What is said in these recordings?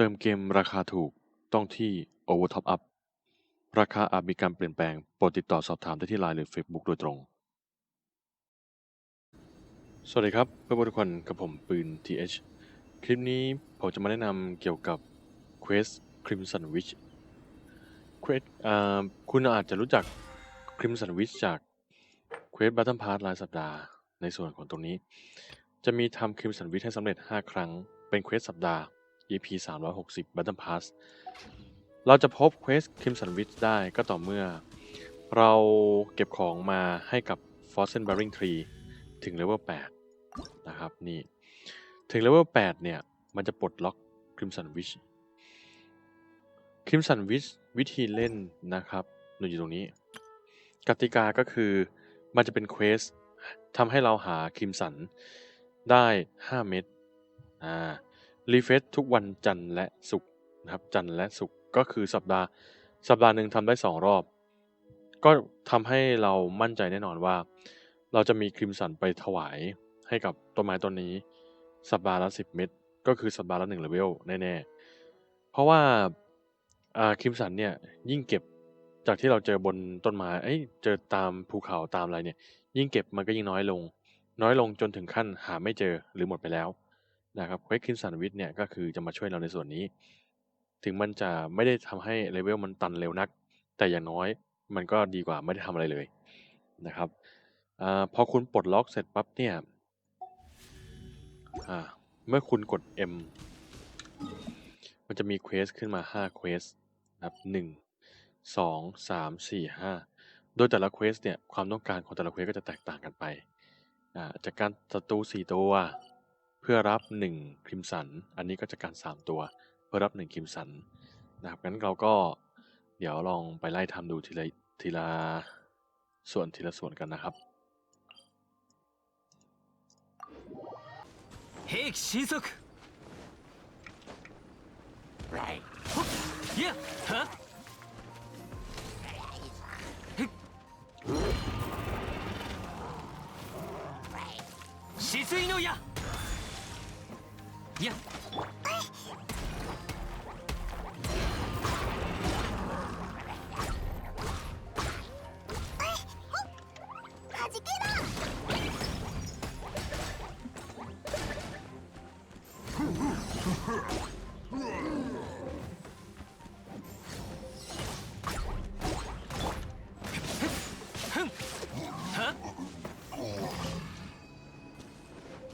เติมเกมราคาถูกต้องที่ Overtop Up ราคาอาจมีการเปลี่ยนแปลง โปรดติดต่อสอบถามได้ที่ไลน์หรือ Facebook โดยตรง สวัสดีครับเพื่อนๆทุกคนกับผมปืน TH คลิปนี้ผมจะมาแนะนำเกี่ยวกับ Quest Crimson Witch Quest คุณอาจจะรู้จัก Crimson Witch จาก Quest Battle Pass รายสัปดาห์ในส่วนของตรงนี้ จะมีทำ Crimson Witch ให้สำเร็จ 5 ครั้งเป็น Quest สัปดาห์ EP 360 Battle Pass เราจะพบ Quest Crimson Witch ได้ก็ต่อเมื่อ เราเก็บของมาให้กับ Frozen Bearing Tree ถึงเลเวล8นะครับนี่ ถึงเลเวล8เนี่ย มันจะปลดล็อก Crimson Witch Crimson Witch วิธีเล่นนะครับหนูอยู่ตรงนี้ กติกาก็คือมันจะเป็นเควสทำให้เราหาคิมสันได้ 5 เม็ดอ่า รีเฟซทุกวันจันทร์และศุกร์นะครับจันทร์และศุกร์ก็คือสัปดาห์สัปดาห์หนึ่งทำได้ 2 รอบ ก็ทำให้เรามั่นใจแน่นอนว่า เราจะมีคริมสันไปถวายให้กับต้นไม้ต้นนี้ สัปดาห์ละ10 เม็ดก็คือสัปดาห์ละ1เลเวลแน่ๆ เพราะว่าอ่าคริมสันเนี่ยยิ่งเก็บจากที่เราเจอบนต้นไม้เอ้ยเจอตามภูเขาตามอะไรเนี่ย ยิ่งเก็บมันก็ยิ่งน้อยลง น้อยลงจนถึงขั้นหาไม่เจอหรือหมดไปแล้ว นะครับเควสคินสันวิทเนี่ยก็คือจะมาช่วยเราในส่วนนี้ ถึงมันจะไม่ได้ทำให้เลเวลมันตันเร็วนัก แต่อย่างน้อยมันก็ดีกว่าไม่ได้ทำอะไรเลยนะครับอพอคุณปลดล็อกเสร็จปั๊บเนี่ยเมื่อคุณกด M มันจะมีเควสขึ้นมา5เควสนะครับหนึ่งสองสามสี่ห้าโดยแต่ละเควสเนี่ยความต้องการของแต่ละเควสก็จะแตกต่างกันไปจากการศัตรูสี่ตัว พื่อรับ1คริมสัน อันนี้ก็จะการ 3 ตัว เพื่อรับ1คริมสันนะครับงั้นเราก็เดี๋ยวลองไปไล่ทำดูทีละทีละส่วนทีละส่วนกันนะครับเฮกชิซุกไรฮุกเยะฮะ ย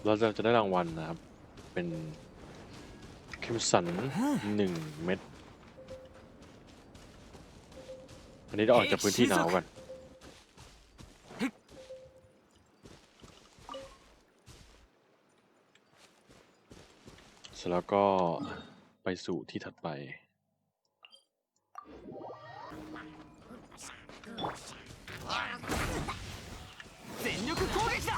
เราจะได้รางวัลนะครับ เป็นคริมสันหนึ่งเม็ด อันนี้เราออกจากพื้นที่หนาวกัน เสร็จแล้วก็ไปสู่ที่ถัดไป 全力攻撃だ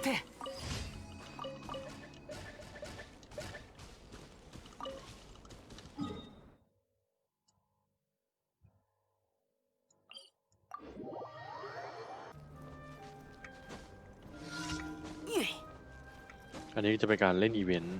待てอันนี้จะเป็นการเล่นอีเวนต์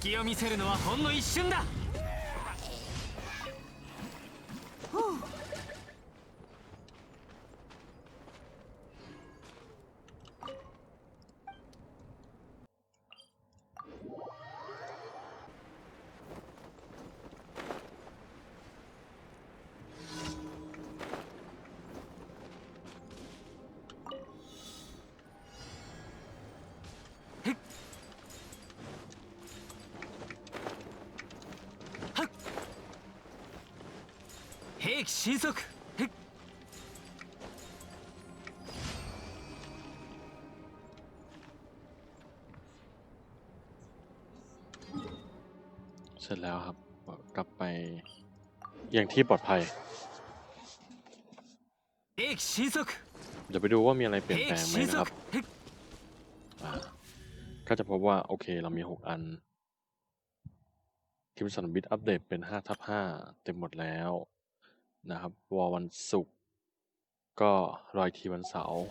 隙を見せるのはほんの一瞬だ。兵器神速へっ เสร็จแล้วครับ กลับไปอย่างที่ปลอดภัย 兵器神速 เดี๋ยวไปดูว่ามีอะไรเปลี่ยน 兵 แปล 器 งไหม 神 นะครับ 速へっ อ่าก็จะพบว่า โอเค เรามีหกอัน คิมสันบิทอัปเดตเป็นห้าทับห้าเต็มหมดแล้ว นะครับวอวันศุกร์ก็รอยทีวันเสาร์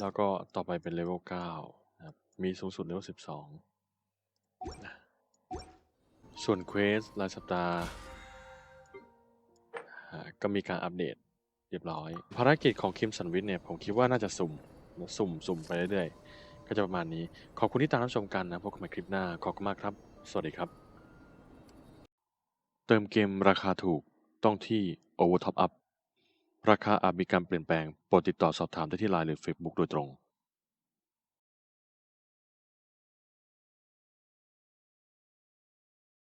แล้วก็ต่อไปเป็นเลเวลเก้านะครับมีสูงสุดเลเวลสิบสองนะส่วนเควสรายสัปดาห์ก็มีการอัปเดตเรียบร้อย ภารกิจของคิมสันวิทเนี่ย ผมคิดว่าน่าจะสุ่ม สุ่มสุ่มไปเรื่อยๆ ก็จะประมาณนี้ ขอบคุณที่ตามรับชมกันนะ พบกันใหม่คลิปหน้า ขอบคุณมากครับ สวัสดีครับ เติมเกมราคาถูก ต้องที่ Over Top Up ราคาอาจมีการเปลี่ยนแปลง โปรดติดต่อสอบถามได้ที่ไลน์หรือ Facebook โดยตรง